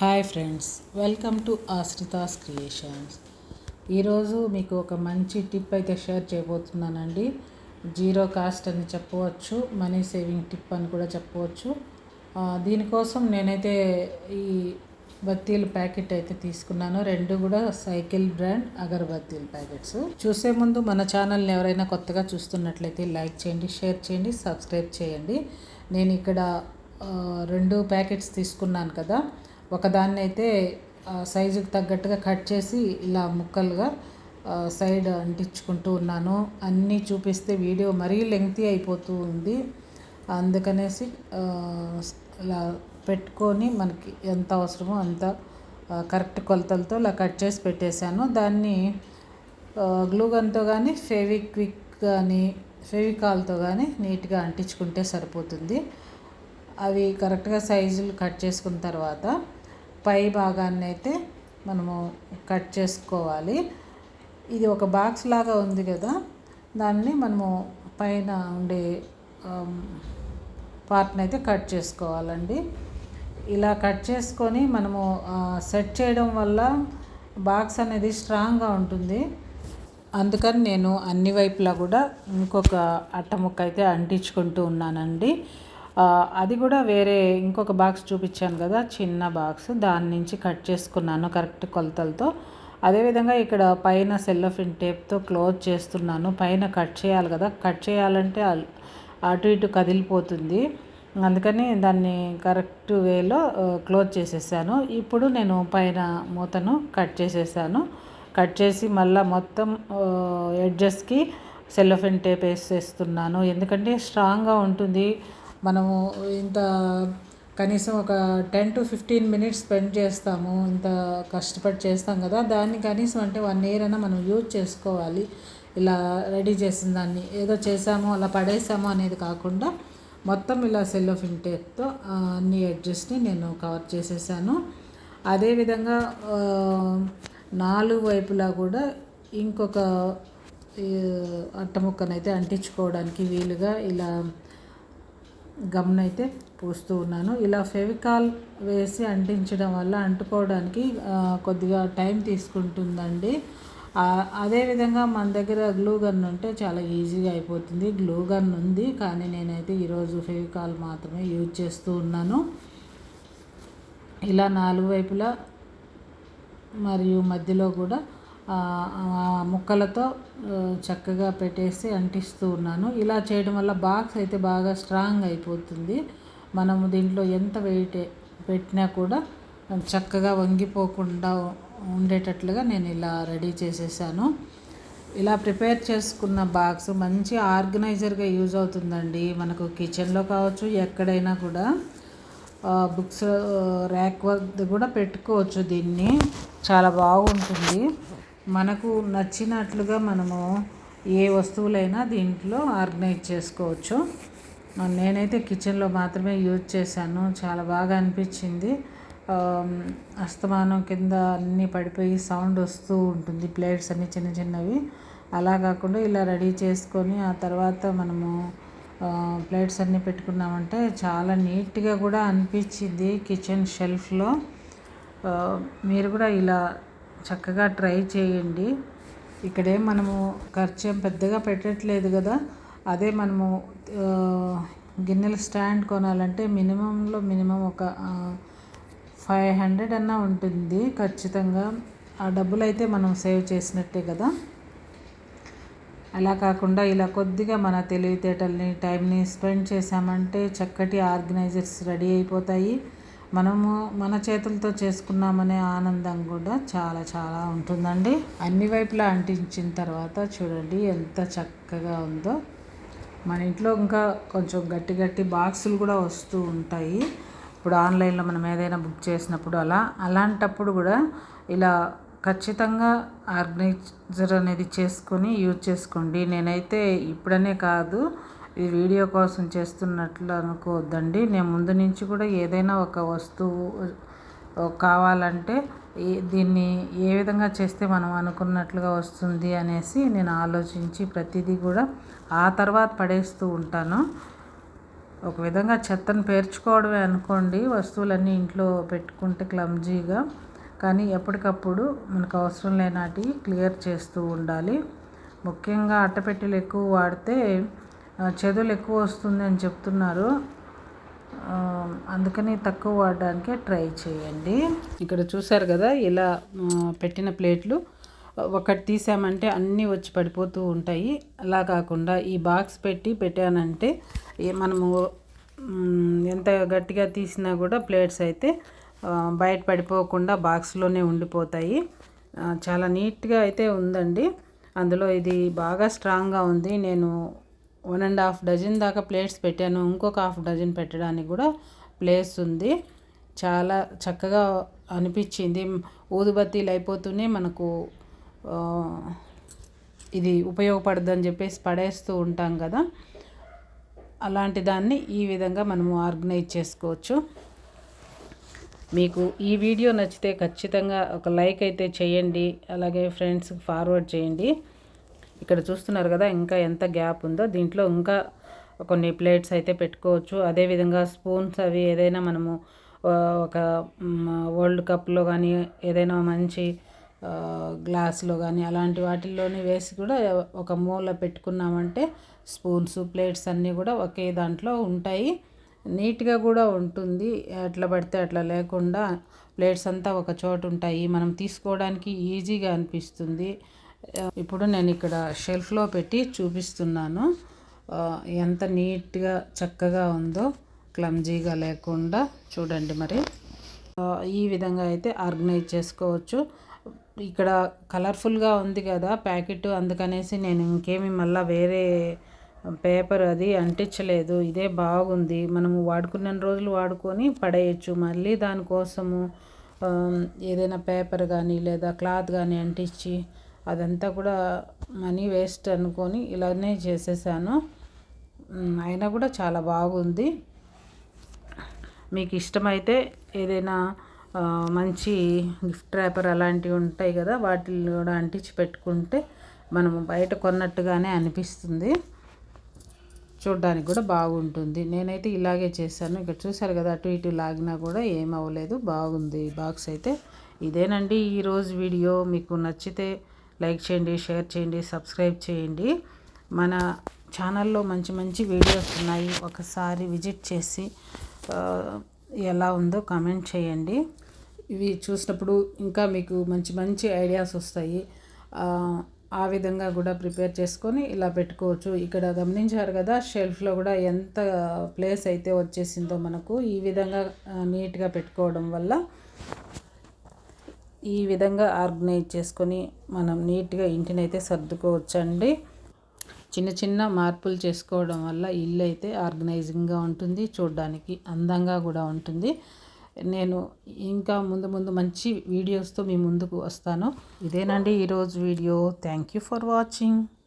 Hi friends welcome to Ashritha's creations. ఈరోజు మీకు ఒక మంచి టిప్ అయితే షేర్ చేయబోతున్నానండి. జీరో కాస్ట్ అని చెప్పవచ్చు మనీ సేవింగ్ టిప్ అని కూడా చెప్పవచ్చు. దీనికోసం నేనైతే ఈ బత్తీల ప్యాకెట్ అయితే తీసుకున్నాను. రెండు కూడా సైకిల్ బ్రాండ్ అగరబత్తీల ప్యాకెట్స్. చూసే ముందు మన ఛానల్ని ఎవరైనా కొత్తగా చూస్తున్నట్లయితే లైక్ చేయండి షేర్ చేయండి సబ్స్క్రైబ్ చేయండి. నేను ఇక్కడ రెండు ప్యాకెట్స్ తీసుకున్నాను కదా. ఒకదాన్ని అయితే ఆ, సైజుకి తగ్గట్టుగా కట్ చేసి ఇలా ముక్కలుగా సైడ్ అంటించుకుంటూ ఉన్నాను. అన్నీ చూపిస్తే వీడియో మరీ లెంగ్తీ అయిపోతూ ఉంది. అందుకనేసి ఇలా పెట్టుకొని మనకి ఎంత అవసరమో అంత కరెక్ట్ కొలతలతో ఇలా కట్ చేసి పెట్టేశాను. దాన్ని గ్లూగన్తో కానీ ఫెవిక్విక్ కానీ ఫెవికాల్తో కానీ నీట్గా అంటించుకుంటే సరిపోతుంది. అవి కరెక్ట్గా సైజులు కట్ చేసుకున్న తర్వాత పై భాగాన్ని అయితే మనము కట్ చేసుకోవాలి. ఇది ఒక బాక్స్ లాగా ఉంది కదా. దాన్ని మనము పైన ఉండే పార్ట్ని అయితే కట్ చేసుకోవాలండి. ఇలా కట్ చేసుకొని మనము సెట్ చేయడం వల్ల బాక్స్ అనేది స్ట్రాంగ్గా ఉంటుంది. అందుకని నేను అన్ని వైపులా కూడా ఇంకొక అట్ట ముక్క అయితే అంటించుకుంటూ ఉన్నానండి. అది కూడా వేరే ఇంకొక బాక్స్ చూపించాను కదా చిన్న బాక్స్. దాని నుంచి కట్ చేసుకున్నాను కరెక్ట్ కొలతలతో. అదేవిధంగా ఇక్కడ పైన సెల్లోఫిన్ టేప్తో క్లోజ్ చేస్తున్నాను. పైన కట్ చేయాలి కదా కట్ చేయాలంటే అటు ఇటు కదిలిపోతుంది. అందుకని దాన్ని కరెక్ట్ వేలో క్లోజ్ చేసేసాను. ఇప్పుడు నేను పైన మూతను కట్ చేసేసాను. కట్ చేసి మళ్ళీ మొత్తం ఎడ్జెస్కి సెల్లోఫిన్ టేప్ వేసేస్తున్నాను. ఎందుకంటే స్ట్రాంగ్గా ఉంటుంది. మనము ఇంత కనీసం ఒక ten to fifteen minutes spend చేస్తాము ఇంత కష్టపడి చేస్తాం కదా దాన్ని కనీసం అంటే వన్ ఇయర్ అయినా మనం యూజ్ చేసుకోవాలి. ఇలా రెడీ చేసిన దాన్ని ఏదో చేసాము అలా పడేసాము అనేది కాకుండా మొత్తం ఇలా సెల్లో టేప్తో అన్ని ఎడ్జెస్ని నేను కవర్ చేసేసాను. అదేవిధంగా నాలుగు వైపులా కూడా ఇంకొక అట్ట ముక్కనైతే అంటించుకోవడానికి వీలుగా ఇలా గమ్నైతే పూస్తూ ఉన్నాను. ఇలా ఫెవికాల్ వేసి అంటించడం వల్ల అంటుకోవడానికి కొద్దిగా టైం తీసుకుంటుందండి. అదేవిధంగా మన దగ్గర గ్లూ గన్ ఉంటే చాలా ఈజీగా అయిపోతుంది. గ్లూ గన్ ఉంది కానీ నేనైతే ఈరోజు ఫెవికాల్ మాత్రమే యూజ్ చేస్తూ ఉన్నాను. ఇలా నాలుగు వైపులా మరియు మధ్యలో కూడా ముక్కలతో చక్కగా పెట్టేసి అంటిస్తూ ఉన్నాను. ఇలా చేయడం వల్ల బాక్స్ అయితే బాగా స్ట్రాంగ్ అయిపోతుంది. మనము దీంట్లో ఎంత వెయిట్ పెట్టినా కూడా చక్కగా వంగిపోకుండా ఉండేటట్లుగా నేను ఇలా రెడీ చేసేసాను. ఇలా ప్రిపేర్ చేసుకున్న బాక్స్ మంచి ఆర్గనైజర్గా యూజ్ అవుతుందండి. మనకు కిచెన్లో కావచ్చు ఎక్కడైనా కూడా. బుక్స్ ర్యాక్ వద్ద కూడా పెట్టుకోవచ్చు దీన్ని. చాలా బాగుంటుంది. మనకు నచ్చినట్లుగా మనము ఏ వస్తువులైనా దీంట్లో ఆర్గనైజ్ చేసుకోవచ్చు. నేనైతే కిచెన్లో మాత్రమే యూజ్ చేశాను. చాలా బాగా అనిపించింది. అస్తమానం కింద అన్నీ పడిపోయి సౌండ్ వస్తూ ఉంటుంది. ప్లేట్స్ అన్ని చిన్న చిన్నవి. అలా కాకుండా ఇలా రెడీ చేసుకొని ఆ తర్వాత మనము ప్లేట్స్ అన్నీ పెట్టుకున్నామంటే చాలా నీట్గా కూడా అనిపించింది కిచెన్ షెల్ఫ్లో. మీరు కూడా ఇలా చక్కగా ట్రై చేయండి. ఇక్కడే మనము ఖర్చు పెద్దగా పెట్టట్లేదు కదా. అదే మనము గిన్నెల స్టాండ్ కొనాలంటే మినిమంలో మినిమం ఒక ఫైవ్ హండ్రెడ్ అన్నా ఉంటుంది ఖచ్చితంగా. ఆ డబ్బులు అయితే మనం సేవ్ చేసినట్టే కదా. అలా కాకుండా ఇలా కొద్దిగా మన తెలివితేటల్ని టైంని స్పెండ్ చేసామంటే చక్కటి ఆర్గనైజర్స్ రెడీ అయిపోతాయి. మనము మన చేతులతో చేసుకున్నామనే ఆనందం కూడా చాలా చాలా ఉంటుందండి. అన్ని వైపులా అంటించిన తర్వాత చూడండి ఎంత చక్కగా ఉందో. మన ఇంట్లో ఇంకా కొంచెం గట్టి గట్టి బాక్సులు కూడా వస్తూ ఉంటాయి. ఇప్పుడు ఆన్లైన్లో మనం ఏదైనా బుక్ చేసినప్పుడు అలా అలాంటప్పుడు కూడా ఇలా ఖచ్చితంగా ఆర్గనైజర్ అనేది చేసుకొని యూజ్ చేసుకోండి. నేనైతే ఇప్పుడనే కాదు ఈ వీడియో కోసం చేస్తున్నట్లు అనుకోవద్దండి. నేను ముందు నుంచి కూడా ఏదైనా ఒక వస్తువు కావాలంటే దీన్ని ఏ విధంగా చేస్తే మనం అనుకున్నట్లుగా వస్తుంది అనేసి నేను ఆలోచించి ప్రతిదీ కూడా ఆ తర్వాత పడేస్తూ ఉంటాను. ఒక విధంగా చెత్తను పేర్చుకోవడమే అనుకోండి. వస్తువులన్నీ ఇంట్లో పెట్టుకుంటే క్లమ్జీగా. కానీ ఎప్పటికప్పుడు మనకు అవసరం లేనాటి క్లియర్ చేస్తూ ఉండాలి. ముఖ్యంగా అట్టపెట్టెలు ఎక్కువ వాడితే చెదులు ఎక్కువ వస్తుంది అని చెప్తున్నారు. అందుకని తక్కువ వాడడానికే ట్రై చేయండి. ఇక్కడ చూసారు కదా ఇలా పెట్టిన ప్లేట్లు. ఒకటి తీసామంటే అన్నీ వచ్చి పడిపోతూ ఉంటాయి. అలా కాకుండా ఈ బాక్స్ పెట్టి పెట్టానంటే మనము ఎంత గట్టిగా తీసినా కూడా ప్లేట్స్ అయితే బయట పడిపోకుండా బాక్స్లోనే ఉండిపోతాయి. చాలా నీట్గా అయితే ఉందండి. అందులో ఇది బాగా స్ట్రాంగ్గా ఉంది. నేను వన్ అండ్ హాఫ్ డజన్ దాకా ప్లేట్స్ పెట్టాను. ఇంకొక హాఫ్ డజన్ పెట్టడానికి కూడా ప్లేస్ ఉంది. చాలా చక్కగా అనిపించింది. ఊదుబత్తీలు అయిపోతూనే మనకు ఇది ఉపయోగపడదని చెప్పేసి పడేస్తూ ఉంటాం కదా. అలాంటి దాన్ని ఈ విధంగా మనము ఆర్గనైజ్ చేసుకోవచ్చు. మీకు ఈ వీడియో నచ్చితే ఖచ్చితంగా ఒక లైక్ అయితే చేయండి. అలాగే ఫ్రెండ్స్కి ఫార్వర్డ్ చేయండి. ఇక్కడ చూస్తున్నారు కదా ఇంకా ఎంత గ్యాప్ ఉందో. దీంట్లో ఇంకా కొన్ని ప్లేట్స్ అయితే పెట్టుకోవచ్చు. అదేవిధంగా స్పూన్స్ అవి ఏదైనా మనము ఒక వరల్డ్ కప్లో కానీ ఏదైనా మంచి గ్లాస్లో కానీ అలాంటి వాటిల్లోనే వేసి కూడా ఒక మూల పెట్టుకున్నామంటే స్పూన్స్ ప్లేట్స్ అన్నీ కూడా ఒకే దాంట్లో ఉంటాయి. నీట్గా కూడా ఉంటుంది. ఎట్లా పడితే అట్లా లేకుండా ప్లేట్స్ అంతా ఒక చోటు ఉంటాయి. మనం తీసుకోవడానికి ఈజీగా అనిపిస్తుంది. ఇప్పుడు నేను ఇక్కడ షెల్ఫ్లో పెట్టి చూపిస్తున్నాను. ఎంత నీట్గా చక్కగా ఉందో క్లమ్జీగా లేకుండా చూడండి మరి. ఈ విధంగా అయితే ఆర్గనైజ్ చేసుకోవచ్చు. ఇక్కడ కలర్ఫుల్గా ఉంది కదా ప్యాకెట్ అందుకనేసి నేను ఇంకేమి మళ్ళీ వేరే పేపర్ అది అంటించలేదు. ఇదే బాగుంది. మనము వాడుకున్న రోజులు వాడుకొని పడేయచ్చు. మళ్ళీ దానికోసము ఏదైనా పేపర్ కానీ లేదా క్లాత్ కానీ అంటించి అదంతా కూడా మనీ వేస్ట్ అనుకొని ఇలానే చేసేసాను. అయినా కూడా చాలా బాగుంది. మీకు ఇష్టమైతే ఏదైనా మంచి గిఫ్ట్ ర్యాపర్ అలాంటివి ఉంటాయి కదా వాటిని కూడా అంటించి పెట్టుకుంటే మనం బయట కొన్నట్టుగానే అనిపిస్తుంది. చూడ్డానికి కూడా బాగుంటుంది. నేనైతే ఇలాగే చేశాను. ఇక్కడ చూసారు కదా అటు ఇటు లాగినా కూడా ఏమవ్వలేదు. బాగుంది బాక్స్ అయితే. ఇదేనండి ఈరోజు వీడియో. మీకు నచ్చితే లైక్ చేయండి షేర్ చేయండి సబ్స్క్రైబ్ చేయండి. మన ఛానల్లో మంచి మంచి వీడియోస్ ఉన్నాయి. ఒకసారి విజిట్ చేసి ఎలా ఉందో కామెంట్ చేయండి. ఇవి చూసినప్పుడు ఇంకా మీకు మంచి మంచి ఐడియాస్ వస్తాయి. ఆ విధంగా కూడా ప్రిపేర్ చేసుకొని ఇలా పెట్టుకోవచ్చు. ఇక్కడ గమనించారు కదా షెల్ఫ్లో కూడా ఎంత ప్లేస్ అయితే వచ్చేసిందో మనకు ఈ విధంగా నీట్గా పెట్టుకోవడం వల్ల. ఈ విధంగా ఆర్గనైజ్ చేసుకొని మనం నీట్గా ఇంటిని అయితే సర్దుకోవచ్చండి. చిన్న చిన్న మార్పులు చేసుకోవడం వల్ల ఇల్లు అయితే ఆర్గనైజింగ్గా ఉంటుంది చూడడానికి అందంగా కూడా ఉంటుంది. నేను ఇంకా ముందు ముందు మంచి వీడియోస్తో మీ ముందుకు వస్తాను. ఇదేనండి ఈరోజు video. Thank you for watching.